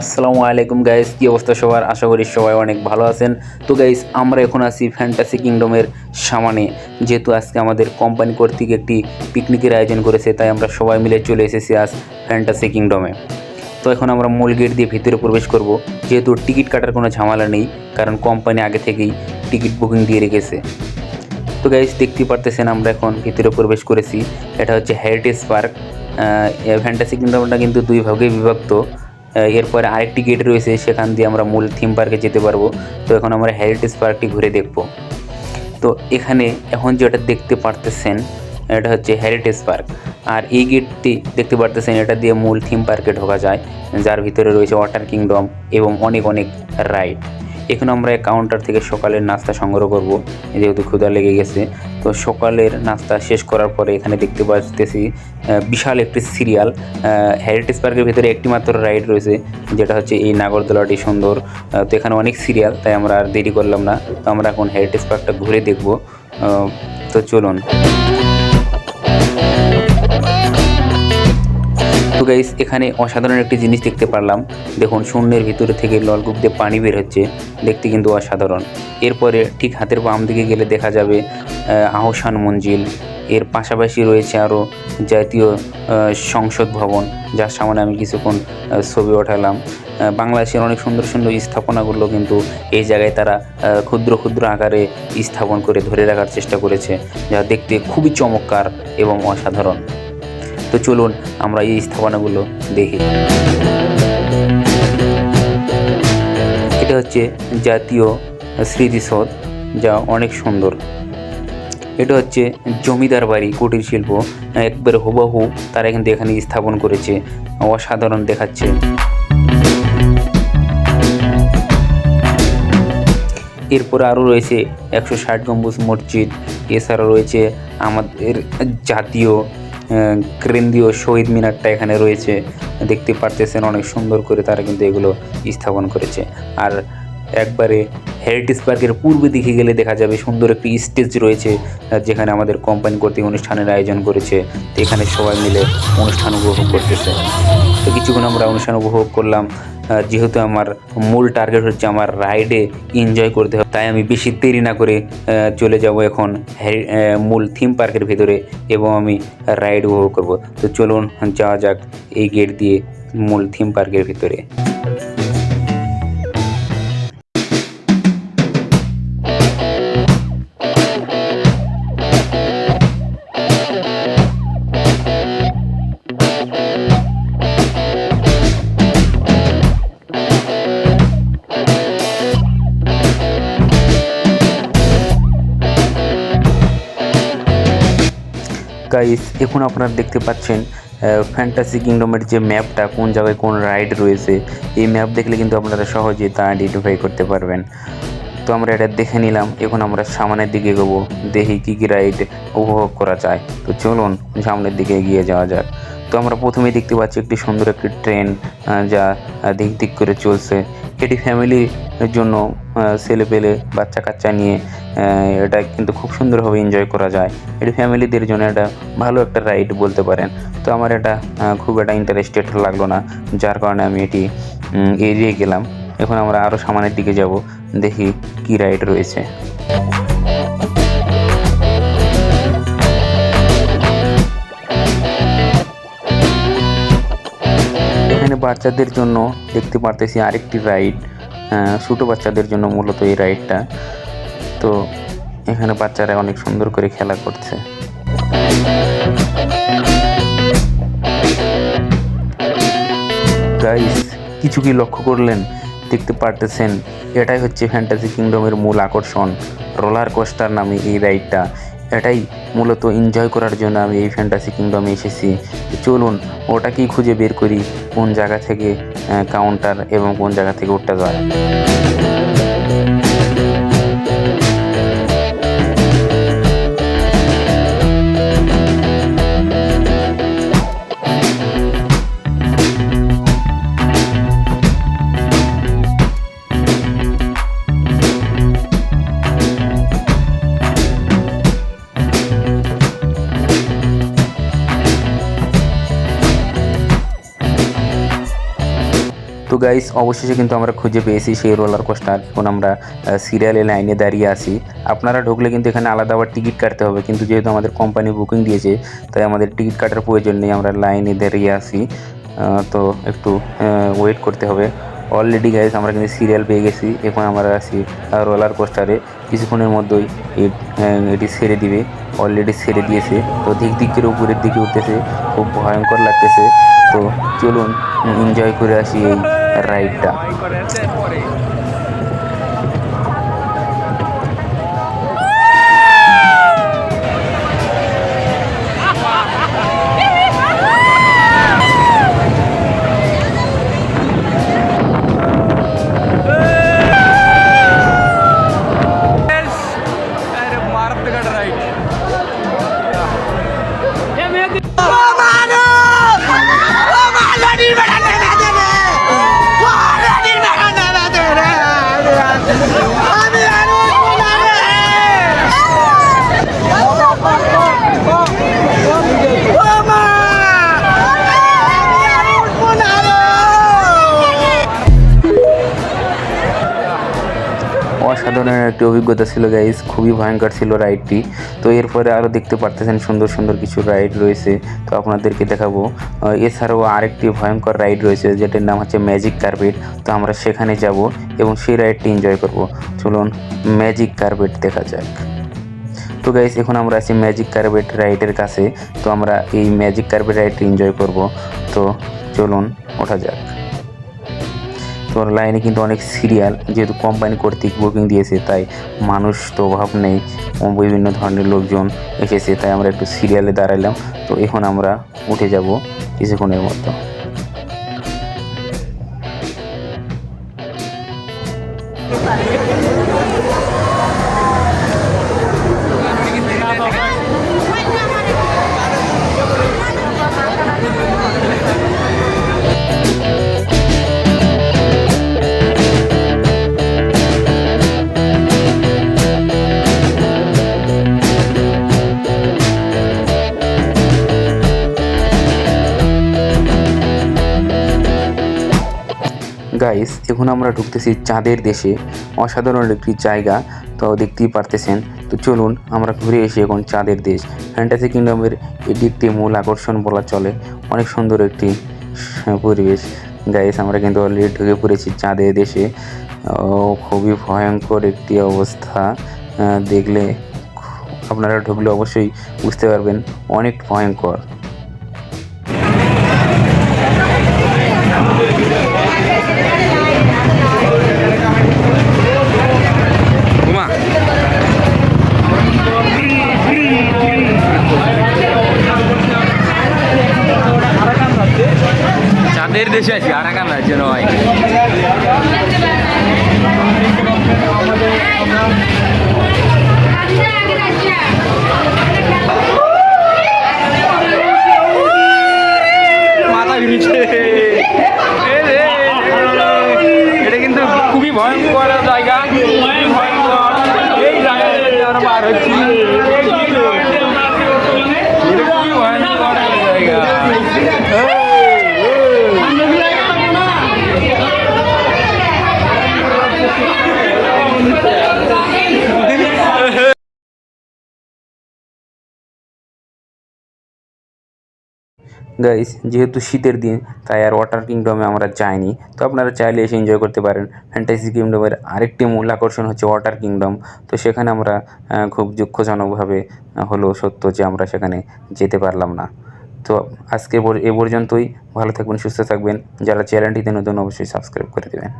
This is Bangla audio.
আসসালামু আলাইকুম গাইস কি অবস্থা সবার? আশা করি সবাই অনেক ভালো আছেন। তো গাইস আমরা এখন আছি ফ্যান্টাসি কিংডমের সামনে। যেহেতু আজকে আমাদের কোম্পানি কর্তৃক একটি পিকনিকের আয়োজন করেছে, তাই আমরা সবাই মিলে চলে এসেছি আজ ফ্যান্টাসি কিংডমে তো, এখন আমরা মূল গেট দিয়ে ভিতরে প্রবেশ করব। যেহেতু টিকিট কাটার কোনো ঝামেলা নেই, কারণ কোম্পানি আগে থেকেই টিকিট বুকিং দিয়ে রেখেছে। তো গাইস দেখতে পারতেছেন আমরা এখন ভিতরে প্রবেশ করেছি। এটা হচ্ছে হেরিটেজ পার্ক ফ্যান্টাসি কিংডমটা কিন্তু দুই ভাগে বিভক্ত। এরপরে আরেকটি গেট রয়েছে, সেখান দিয়ে আমরা মূল থিম পার্কে যেতে পারব। তো এখন আমরা হেরিটেজ পার্কটি ঘুরে দেখব। তো এখানে এখন যেটা দেখতে পারতেছেন, এটা হচ্ছে হেরিটেজ পার্ক আর এই গেটটি দেখতে পারতেছেন, এটা দিয়ে মূল থিম পার্কে ঢোকা যায়, যার ভিতরে রয়েছে ওয়াটার কিংডম এবং অনেক অনেক রাইড এখন আমরা কাউন্টার থেকে সকালের নাস্তা সংগ্রহ করব। যেহেতু ক্ষুধা লেগে গেছে তো সকালের নাস্তা শেষ করার পরে এখানে দেখতে পাচ্তেছি আহ, বিশাল একটি সিরিয়াল হেরিটেজ পার্কের ভিতরে একটি মাত্র রাইড রয়েছে যেটা হচ্ছে এই নাগরদোলাটি সুন্দর। তো এখানে অনেক সিরিয়াল তাই আমরা আর দেরি করলাম না। তো আমরা এখন হেরিটেজ পার্কটা ঘুরে দেখব। তো চলুন। তো গাইস এখানে অসাধারণ একটি জিনিস দেখতে পারলাম। দেখুন, শূন্যের ভিতরে থেকে নলকূপ দিয়ে পানি বের হচ্ছে। দেখতে কিন্তু অসাধারণ। এরপরে ঠিক হাতের বাম দিকে গেলে দেখা যাবে আহসান মঞ্জিল। এর পাশাপাশি রয়েছে আরও জাতীয় সংসদ ভবন, যার সামনে আমি কিছুক্ষণ ছবি ওঠালাম। বাংলাদেশের অনেক সুন্দর সুন্দর স্থাপনাগুলো কিন্তু এই জায়গায় তারা ক্ষুদ্র ক্ষুদ্র আকারে স্থাপন করে ধরে রাখার চেষ্টা করেছে, যা দেখতে খুবই চমৎকার এবং অসাধারণ। তো চলুন আমরা এই স্থাপনাগুলো দেখি। এটা হচ্ছে জাতীয় স্মৃতিসৌধ, যা অনেক সুন্দর। এটা হচ্ছে জমিদার বাড়ি, কুটির শিল্প। একবারে হুবহু তারা কিন্তু এখানে স্থাপন করেছে, অসাধারণ দেখাচ্ছে। এরপর আরও রয়েছে একশো ষাট গম্বুজ মসজিদ, এছাড়া রয়েছে আমাদের জাতীয় কেন্দ্রীয় শহীদ মিনারটা এখানে রয়েছে। দেখতে পারতেছেন অনেক সুন্দর করে তারা কিন্তু এগুলো স্থাপন করেছে। আর একবারে হেরিটেজ পার্কের পূর্ব দিকে গেলে দেখা যাবে সুন্দর একটি স্টেজ রয়েছে যেখানে আমাদের কোম্পানি কর্তৃক অনুষ্ঠানের আয়োজন করেছে। এখানে সবাই মিলে অনুষ্ঠান উপভোগ করতেছে। তো কিছুক্ষণ আমরা অনুষ্ঠান উপভোগ করলাম। যেহেতু আমার মূল টার্গেট হচ্ছে আমার রাইডে এনজয় করতে হবে, তাই আমি বেশি দেরি না করে চলে যাব এখন মূল থিম পার্কের ভিতরে এবং আমি রাইড উপভোগ করব। তো চলুন, যাওয়া যাক এই গেট দিয়ে মূল থিম পার্কের ভিতরে। গাইস এখন আপনারা দেখতে পাচ্ছেন ফ্যান্টাসি কিংডমের যে ম্যাপটা কোন জায়গায় কোন রাইড রয়েছে, এই ম্যাপ দেখলে কিন্তু আপনারা সহজেই তা আইডেন্টিফাই করতে পারবেন। তো আমরা এটা দেখে নিলাম, এখন আমরা সামনের দিকে এগোবো, দেখি কী কী রাইড উপভোগ করা যায়। তো চলুন, সামনের দিকে এগিয়ে যাওয়া যাক। তো আমরা প্রথমেই দেখতে পাচ্ছি একটি সুন্দর একটি ট্রেন যা দিক দিক করে চলছে। এটি ফ্যামিলির জন্য ছেলে পেলে, বাচ্চা কাচ্চা নিয়ে এটা কিন্তু খুব সুন্দরভাবে এনজয় করা যায়। এটা ফ্যামিলিদের জন্য এটা ভালো একটা রাইড বলতে পারেন। তো আমার এটা খুব একটা ইন্টারেস্টেড লাগল না, যার কারণে আমি এটি এড়িয়ে গেলাম। এখন আমরা আরও সামনের দিকে যাব, দেখি কি রাইড রয়েছে। এখানে বাচ্চাদের জন্য দেখতে পারতেছি আরেকটি রাইড ছোটো বাচ্চাদের জন্য মূলত এই রাইডটা। তো এখানে বাচ্চারা অনেক সুন্দর করে খেলা করছে। গাইস কিছু কি লক্ষ্য করলেন? দেখতে পারতেছেন, এটাই হচ্ছে ফ্যান্টাসি কিংডমের মূল আকর্ষণ। রোলার কোস্টার নামে এই রাইডটা। এটাই মূলত এনজয় করার জন্য আমি এই ফ্যান্টাসি কিংডমে এসেছি। চলুন, ওটাকেই খুঁজে বের করি, কোন জায়গা থেকে কাউন্টার এবং কোন জায়গা থেকে উঠতে যায় তো গাইস অবশেষে কিন্তু আমরা খুঁজে পেয়েছি সেই রোলার কোস্টার এখন আমরা সিরিয়ালে লাইনে দাঁড়িয়ে আছি। আপনারা ঢুকলে কিন্তু এখানে আলাদা আবার টিকিট কাটতে হবে। কিন্তু যেহেতু আমাদের কোম্পানি বুকিং দিয়েছে তাই আমাদের টিকিট কাটার প্রয়োজন নেই। আমরা লাইনে দাঁড়িয়ে আহ, তো একটু ওয়েট করতে হবে। অলরেডি গাইস আমরা কিন্তু সিরিয়াল পেয়ে গেছি। এখন আমরা আছি রোলার কোস্টারে কিছুক্ষণের মধ্যেই এটি ছেড়ে দিবে। অলরেডি ছেড়ে দিয়েছে। তো দিক দিকের উপরের দিকে উঠতেছে। খুব ভয়ঙ্কর লাগতেছে। তো চলুন এনজয় করে আসি এই রাইডটা অসাধারণ একটি অভিজ্ঞতা ছিল গাইস খুবই ভয়ঙ্কর ছিল রাইডটি তো এরপরে আরও দেখতে পারতেছেন সুন্দর সুন্দর কিছু রাইড রয়েছে। তো আপনাদেরকে দেখাবো। এছাড়াও আরেকটি ভয়ঙ্কর রাইড রয়েছে, যেটার নাম হচ্ছে ম্যাজিক কার্পেট তো আমরা সেখানে যাব এবং সেই রাইডটি এনজয় করব। চলুন ম্যাজিক কার্পেট দেখা যাক। তো গাইস এখন আমরা আছি ম্যাজিক কার্পেট রাইডের কাছে। তো আমরা এই ম্যাজিক কার্পেট রাইডটি এনজয় করব। তো চলুন, ওঠা যাক। তো লাইনে কিন্তু অনেক সিরিয়াল যেহেতু কোম্পানি কর্তৃক বুকিং দিয়েছে, তাই মানুষ তো অভাব নেই বিভিন্ন ধরনের লোকজন এসেছে, তাই আমরা একটু সিরিয়ালে দাঁড়ালাম তো এখন আমরা উঠে যাব কিছুক্ষণের মতো। গাইস এখন আমরা ঢুকতেছি চাঁদের দেশে। অসাধারণ একটি জায়গা তো দেখতেই পারতেছেন। তো চলুন, আমরা ঘুরে এসে এখন চাঁদের দেশ। ফ্যান্টাসি কিংডমের এটি একটি মূল আকর্ষণ বলা চলে। অনেক সুন্দর একটি পরিবেশ। গাইস আমরা কিন্তু অলরেডি ঢুকে পড়েছি চাঁদের দেশে। খুবই ভয়ঙ্কর একটি অবস্থা। দেখলে আপনারা ঢুকলে অবশ্যই বুঝতে পারবেন, অনেক ভয়ঙ্কর। দেশে আছি আরাকান রাজ্য নয়। গাইস যেহেতু শীতের দিন, তাই আর ওয়াটার কিংডমে আমরা যাইনি। তো আপনারা চাইলে এসে এনজয় করতে পারেন। ফ্যান্টাসি কিংডমের আরেকটি মূল আকর্ষণ হচ্ছে ওয়াটার কিংডম তো সেখানে আমরা খুব দুঃখজনকভাবে হলো সত্য যে আমরা সেখানে যেতে পারলাম না। তো আজকে এ পর্যন্তই। ভালো থাকবেন, সুস্থ থাকবেন। যারা চ্যানেলটিতে নতুন, অবশ্যই সাবস্ক্রাইব করে দেবেন।